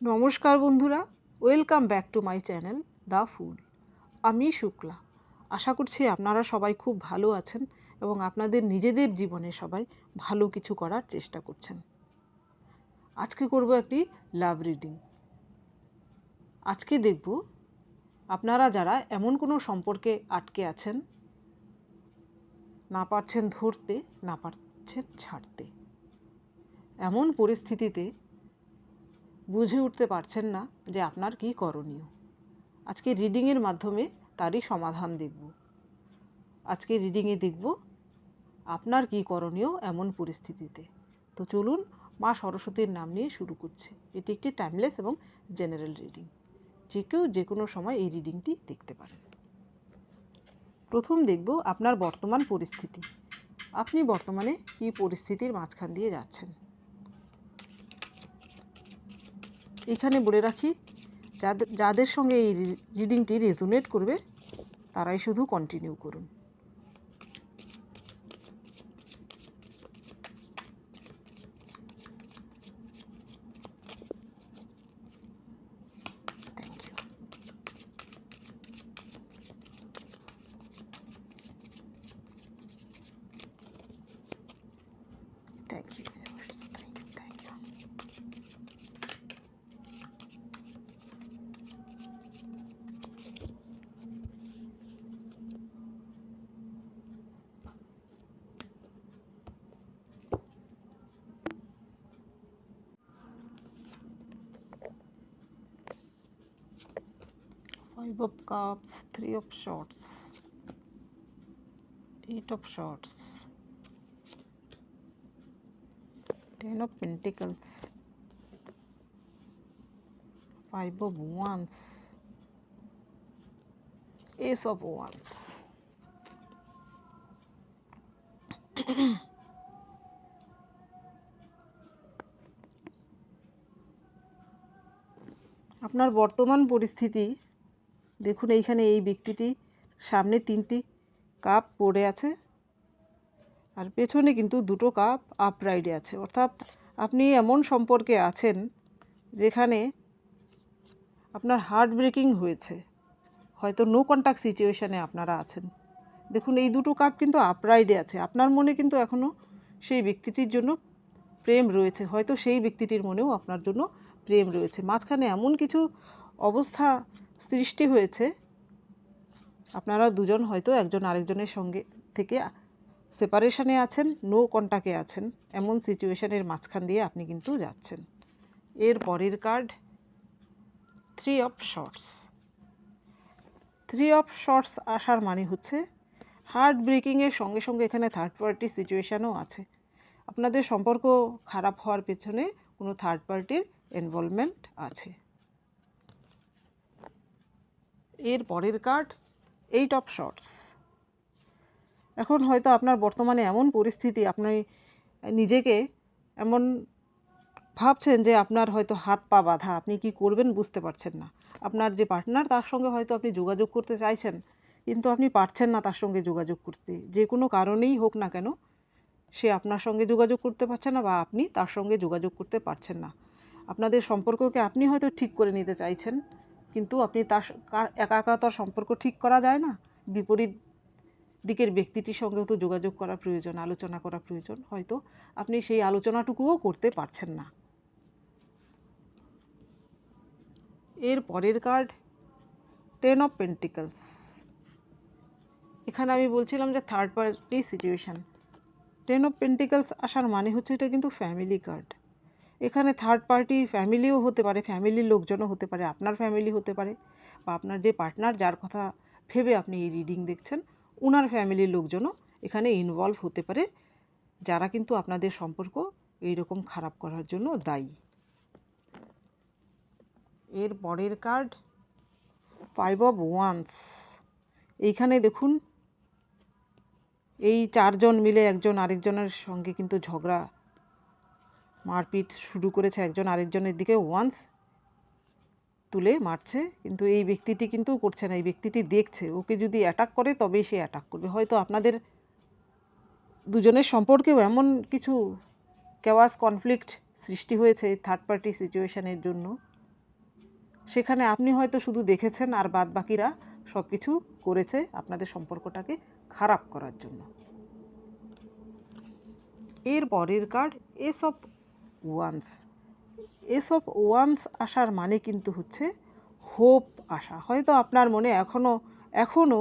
নমস্কার বন্ধুরা, welcome back to my channel the fool আমি শুক্লা। আশা করছি আপনারা সবাই খুব ভালো আছেন এবং আপনাদের নিজেদের জীবনে সবাই ভালো কিছু করার চেষ্টা করছেন। আজকে করব একটি লাভ রিডিং আজকে দেখব আপনারা যারা এমন কোনো সম্পর্কে আটকে আছেন, না পারছেন ধরতে, না পারছেন ছাড়তে, এমন পরিস্থিতিতে বুঝে উঠতে পারছেন না যে আপনার কি করণীয়। আজকে রিডিংয়ের মাধ্যমে তারই সমাধান দেখব। আজকে রিডিংয়ে দেখব আপনার কি করণীয় এমন পরিস্থিতিতে। তো চলুন মা সরস্বতীর নাম নিয়ে শুরু করছি। এটি একটি টাইমলেস এবং জেনারেল রিডিং যে কেউ যে কোনো সময় এই রিডিংটি দেখতে পারেন। প্রথম দেখব আপনার বর্তমান পরিস্থিতি। আপনি বর্তমানে কী পরিস্থিতির মাঝখান দিয়ে যাচ্ছেন? এখানে বলে রাখি যাদের যাদের সঙ্গে এই রিডিংটি রেজোনেট করবে তারাই শুধু কন্টিনিউ করুন thank you thank you thank you thank you five of cups three of swords eight of swords ten of pentacles five of wands ace of wands আপনার বর্তমান পরিস্থিতি দেখুন এইখানে এই ব্যক্তিটি, সামনে তিনটি কাপ পড়ে আছে আর পেছনে কিন্তু দুটো কাপ আপরাইডে আছে। অর্থাৎ আপনি এমন সম্পর্কে আছেন যেখানে আপনার হার্ট ব্রেকিং হয়েছে। হয়তো নো কন্ট্যাক্ট সিচুয়েশানে আপনারা আছেন। দেখুন এই দুটো কাপ কিন্তু আপরাইডে আছে। আপনার মনে কিন্তু এখনও সেই ব্যক্তিটির জন্য প্রেম রয়েছে। হয়তো সেই ব্যক্তিটির মনেও আপনার জন্য প্রেম রয়েছে। মাঝখানে এমন কিছু অবস্থা সৃষ্টি হয়েছে। আপনারা দুজন হয়তো একজন আরেকজনের সঙ্গে থেকে সেপারেশনে আছেন নো কন্টাক্টে আছেন। এমন সিচুয়েশনের মাঝখান দিয়ে আপনি কিন্তু যাচ্ছেন। এর পরের card three of swords three of swords আসার মানে হচ্ছে হার্ট ব্রেকিংয়ের সঙ্গে সঙ্গে এখানে থার্ড পার্টি সিচুয়েশানও আছে। আপনাদের সম্পর্ক খারাপ হওয়ার পেছনে কোনো থার্ড পার্টির ইনভলভমেন্ট আছে। এর পরের কার্ড এইট অফ শর্টস এখন হয়তো আপনার বর্তমানে এমন পরিস্থিতি, আপনি নিজেকে এমন ভাবছেন যে আপনার হয়তো হাত পা বাঁধা, আপনি কি করবেন বুঝতে পারছেন না। আপনার যে পার্টনার তার সঙ্গে হয়তো আপনি যোগাযোগ করতে চাইছেন, কিন্তু আপনি পারছেন না তার সঙ্গে যোগাযোগ করতে। যে কোনো কারণেই হোক না কেন, সে আপনার সঙ্গে যোগাযোগ করতে পারছে না বা আপনি তার সঙ্গে যোগাযোগ করতে পারছেন না। আপনাদের সম্পর্ককে আপনি হয়তো ঠিক করে নিতে চাইছেন কিন্তু আপনি তার একা একা তার সম্পর্ক ঠিক করা যায় না? বিপরীত দিকের ব্যক্তিটির সঙ্গেও তো যোগাযোগ করা প্রয়োজন, আলোচনা করা প্রয়োজন। হয়তো আপনি সেই আলোচনাটুকুও করতে পারছেন না। এর পরের কার্ড, টেন অফ পেন্টিকলস। এখানে আমি বলছিলাম যে third party situation ten of pentacles আসার মানে হচ্ছে এটা কিন্তু ফ্যামিলি কার্ড এখানে থার্ড পার্টি ফ্যামিলিও হতে পারে ফ্যামিলির লোকজনও হতে পারে, আপনার ফ্যামিলি হতে পারে বা আপনার যে পার্টনার যার কথা ভেবে আপনি এই রিডিং দেখছেন ওনার ফ্যামিলির লোকজনও এখানে ইনভলভ হতে পারে, যারা কিন্তু আপনাদের সম্পর্ক এইরকম খারাপ করার জন্য দায়ী। এর পরের কার্ড ফাইভ অফ ওয়ান্স এইখানে দেখুন, এই চারজন মিলে একজন আরেকজনের সঙ্গে কিন্তু ঝগড়া মারপিট শুরু করেছে একজন আরেকজনের দিকে ওয়ান্স তুলে মারছে, কিন্তু এই ব্যক্তিটি কিন্তু করছে না, এই ব্যক্তিটি দেখছে। ওকে যদি অ্যাটাক করে, তবেই সে অ্যাটাক করবে। হয়তো আপনাদের দুজনের সম্পর্কেও এমন কিছু কেওয়াস কনফ্লিক্ট সৃষ্টি হয়েছে থার্ড পার্টি সিচুয়েশানের জন্য। সেখানে আপনি হয়তো শুধু দেখেছেন আর বাদ বাকিরা সব কিছু করেছে আপনাদের সম্পর্কটাকে খারাপ করার জন্য। এর পরের card ace of wands ace of wands আসার মানে কিন্তু হচ্ছে হোপ আশা হয়তো আপনার মনে এখনও এখনও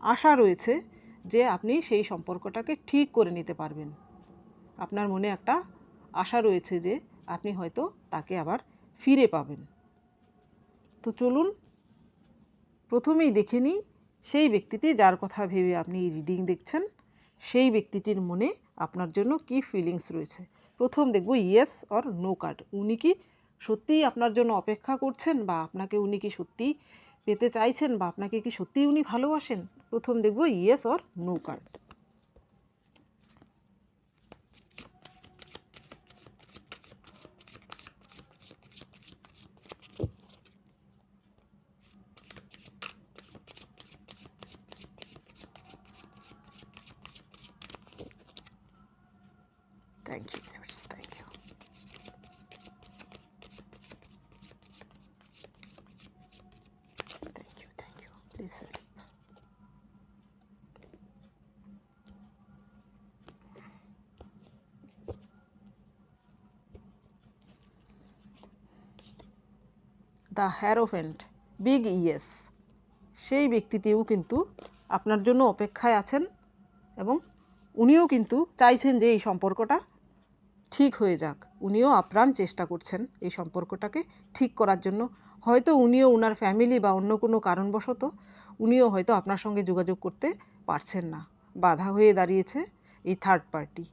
আশা রয়েছে যে আপনি সেই সম্পর্কটাকে ঠিক করে নিতে পারবেন। আপনার মনে একটা আশা রয়েছে যে আপনি হয়তো তাকে আবার ফিরে পাবেন। তো চলুন, প্রথমেই দেখে নিই সেই ব্যক্তিটি যার কথা ভেবে আপনি রিডিং দেখছেন। সেই ব্যক্তিটির মনে আপনার জন্য কি ফিলিংস রয়েছে? প্রথম দেখব ইয়েস অর নো কার্ড উনি কি সত্যিই আপনার জন্য অপেক্ষা করছেন বা আপনাকে উনি কি সত্যিই পেতে চাইছেন বা আপনাকে কি সত্যিই উনি ভালোবাসেন? প্রথম দেখব yes or no card Thank you. Thank you, thank you. Please sir. The hierophant big yes সেই ব্যক্তিটিও কিন্তু আপনার জন্য অপেক্ষায় আছেন এবং উনিও কিন্তু চাইছেন যে এই সম্পর্কটা ঠিক হয়ে যাক। উনিও আপ্রাণ চেষ্টা করছেন এই সম্পর্কটাকে ঠিক করার জন্য। হয়তো উনিও উনার ফ্যামিলি বা অন্য কোনো কারণবশত উনিও হয়তো আপনার সঙ্গে যোগাযোগ করতে পারছেন না। বাধা হয়ে দাঁড়িয়েছে এই থার্ড পার্টি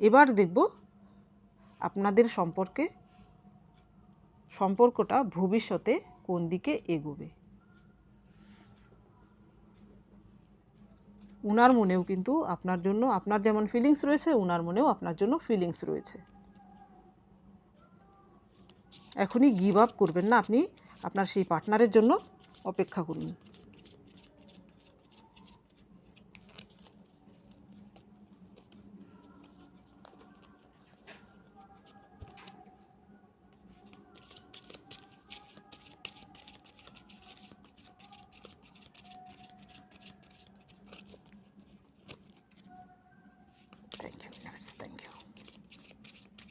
এবার দেখব আপনাদের সম্পর্কে সম্পর্কটা ভবিষ্যতে কোন দিকে এগোবে? উনার মনেও কিন্তু আপনার জন্য, আপনার যেমন ফিলিংস রয়েছে, উনার মনেও আপনার জন্য ফিলিংস রয়েছে। এখনই গিভ আপ করবেন না আপনি, আপনার সেই পার্টনারের জন্য অপেক্ষা করুন। Thank you, universe. Thank you.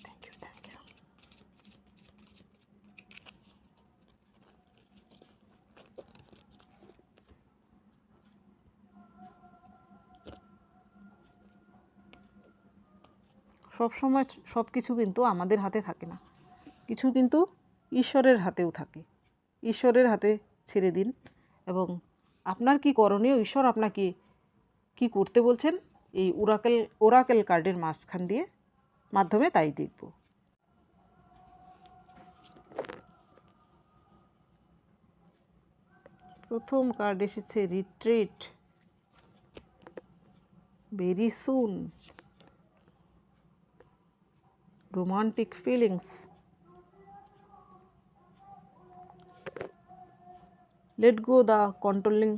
Thank you, thank you. সব সময় সব কিছু কিন্তু আমাদের হাতে থাকে না কিছু কিন্তু ঈশ্বরের হাতেও থাকে ঈশ্বরের হাতে ছেড়ে দিন এবং আপনার কি করণীয় ঈশ্বর আপনাকে কি করতে বলছেন এই ওরাকেল ওরাকেল কার্ডের মাঝখান দিয়ে মাধ্যমে তাই দেখব। প্রথম কার্ড এসেছে retreat. Very soon. Romantic feelings. let go the controlling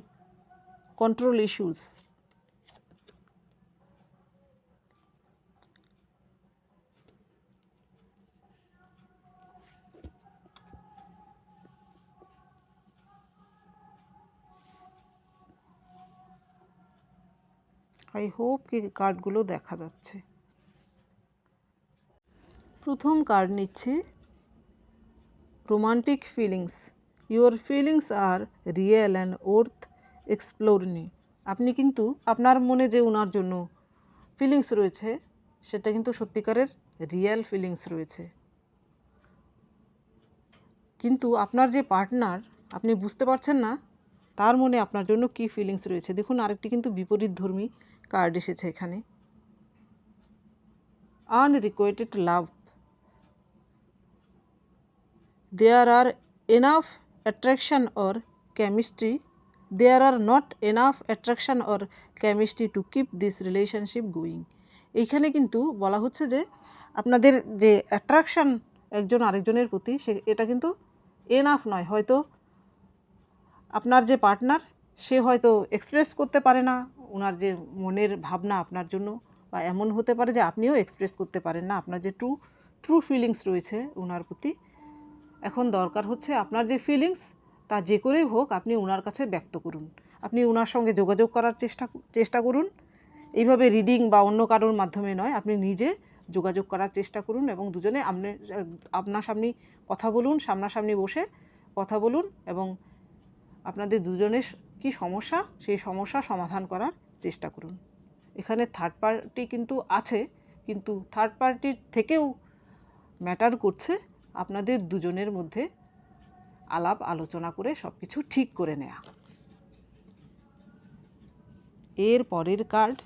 control issues I hope কি কার্ডগুলো দেখা যাচ্ছে। প্রথম কার্ড নিচ্ছি। Romantic feelings your feelings are real and worth exploring আপনি কিন্তু আপনার মনে যে ওনার জন্য ফিলিংস রয়েছে, সেটা কিন্তু সত্যিকারের রিয়েল ফিলিংস রয়েছে। কিন্তু আপনার যে পার্টনার আপনি বুঝতে পারছেন না, তার মনে আপনার জন্য কী ফিলিংস রয়েছে। দেখুন, আরেকটি কিন্তু বিপরীত ধর্মী কার্ড এসেছে এখানে। Unrequited love there are enough attraction or chemistry there are not enough attraction or chemistry to keep this relationship going এইখানে কিন্তু বলা হচ্ছে যে আপনাদের যে অ্যাট্রাকশান একজন আরেকজনের প্রতি সে, এটা কিন্তু এনাফ নয়। হয়তো আপনার যে পার্টনার সে হয়তো এক্সপ্রেস করতে পারে না ওনার যে মনের ভাবনা আপনার জন্য, বা এমন হতে পারে যে আপনিও এক্সপ্রেস করতে পারেন না। আপনার যে ট্রু ট্রু ফিলিংস রয়েছে ওনার প্রতি, এখন দরকার হচ্ছে আপনার যে ফিলিংস তা যে করেই হোক আপনি ওনার কাছে ব্যক্ত করুন। আপনি ওনার সঙ্গে যোগাযোগ করার চেষ্টা চেষ্টা করুন। এইভাবে রিডিং বা অন্য কারোর মাধ্যমে নয়, আপনি নিজে যোগাযোগ করার চেষ্টা করুন এবং দুজনে আপনি আপনাসামনি কথা বলুন, সামনাসামনি বসে কথা বলুন এবং আপনাদের দুজনের কি সমস্যা, সেই সমস্যা সমাধান করার চেষ্টা করুন। এখানে থার্ড পার্টি কিন্তু আছে, কিন্তু থার্ড পার্টির থেকেও ম্যাটার করছে আপনাদের দুজনের মধ্যে আলাপ আলোচনা করে সব কিছু ঠিক করে নেয়া। এর পরের card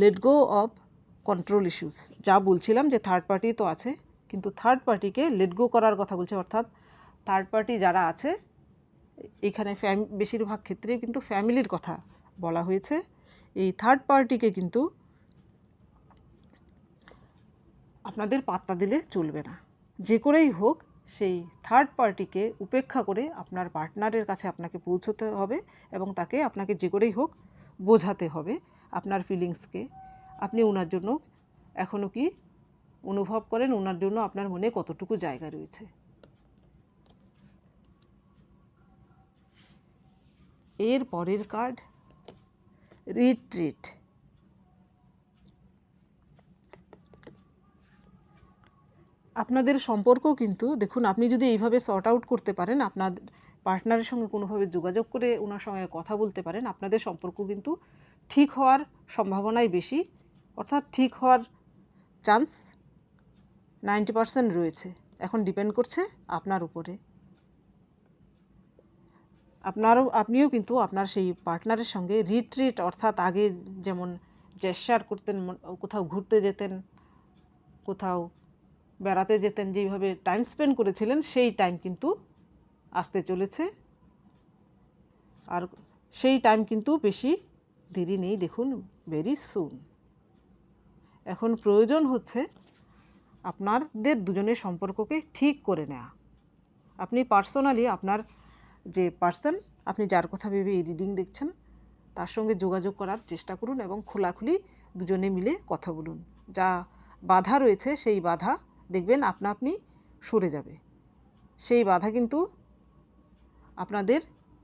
let go of control issues যা বলছিলাম যে থার্ড পার্টি তো আছে, কিন্তু থার্ড পার্টিকে লেট গো করার কথা বলছে, অর্থাৎ থার্ড পার্টি যারা আছে, এখানে ফ্যাম বেশিরভাগ ক্ষেত্রে কিন্তু ফ্যামিলির কথা বলা হয়েছে। এই থার্ড পার্টিকে কিন্তু আপনাদের পাত্তা দিলে চলবে না। যে করেই হোক, সেই থার্ড পার্টিকে উপেক্ষা করে আপনার পার্টনারের কাছে আপনাকে পৌঁছতে হবে এবং তাকে আপনাকে যে করেই হোক বোঝাতে হবে আপনার ফিলিংসকে আপনি ওনার জন্য এখনও কি অনুভব করেন? ওনার জন্য আপনার মনে কতটুকু জায়গা রয়েছে? এর পরের কার্ড রিট্রিট আপনাদের সম্পর্ক কিন্তু, দেখুন, আপনি যদি এইভাবে সর্ট আউট করতে পারেন, আপনার পার্টনারের সঙ্গে কোনোভাবে যোগাযোগ করে ওনার সঙ্গে কথা বলতে পারেন, আপনাদের সম্পর্ক কিন্তু ঠিক হওয়ার সম্ভাবনাই বেশি। অর্থাৎ ঠিক হওয়ার চান্স নাইনটি পারসেন্ট রয়েছে। এখন ডিপেন্ড করছে আপনার উপরে। আপনারও, আপনিও কিন্তু আপনার সেই পার্টনারের সঙ্গে রিট্রিট অর্থাৎ আগে যেমন জেস্টার করতেন কোথাও ঘুরতে যেতেন, কোথাও বেড়াতে যেতেন, যেইভাবে টাইম স্পেন্ড করেছিলেন, সেই টাইম কিন্তু আসতে চলেছে। আর সেই টাইম কিন্তু বেশি দেরি নেই, দেখুন ভেরি সুন এখন প্রয়োজন হচ্ছে আপনাদের দুজনের সম্পর্ককে ঠিক করে নেওয়া আপনি পার্সোনালি আপনার যে পার্সন আপনি যার কথা ভেবে এই রিডিং দেখছেন, তার সঙ্গে যোগাযোগ করার চেষ্টা করুন এবং খোলাখুলি দুজনে মিলে কথা বলুন। যা বাধা রয়েছে, সেই বাধা দেখবেন আপনা আপনি সরে যাবে। সেই বাধা কিন্তু আপনাদের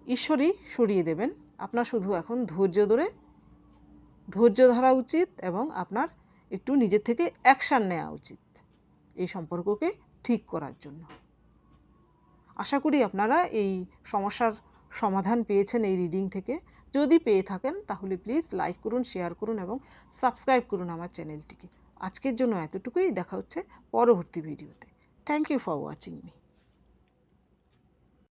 ঈশ্বরই সরিয়ে দেবেন। আপনার শুধু এখন ধৈর্য ধরে, ধৈর্য ধরা উচিত এবং আপনার একটু নিজের থেকে অ্যাকশান নেওয়া উচিত। এই সম্পর্ককে ঠিক করার জন্য। আশা করি আপনারা এই সমস্যার সমাধান পেয়েছেন এই রিডিং থেকে। যদি পেয়ে থাকেন, তাহলে প্লিজ লাইক করুন, শেয়ার করুন এবং সাবস্ক্রাইব করুন আমার চ্যানেলটিকে। আজকের জন্য এতটুকুই, দেখা হচ্ছে পরবর্তী ভিডিওতে। Thank you for watching me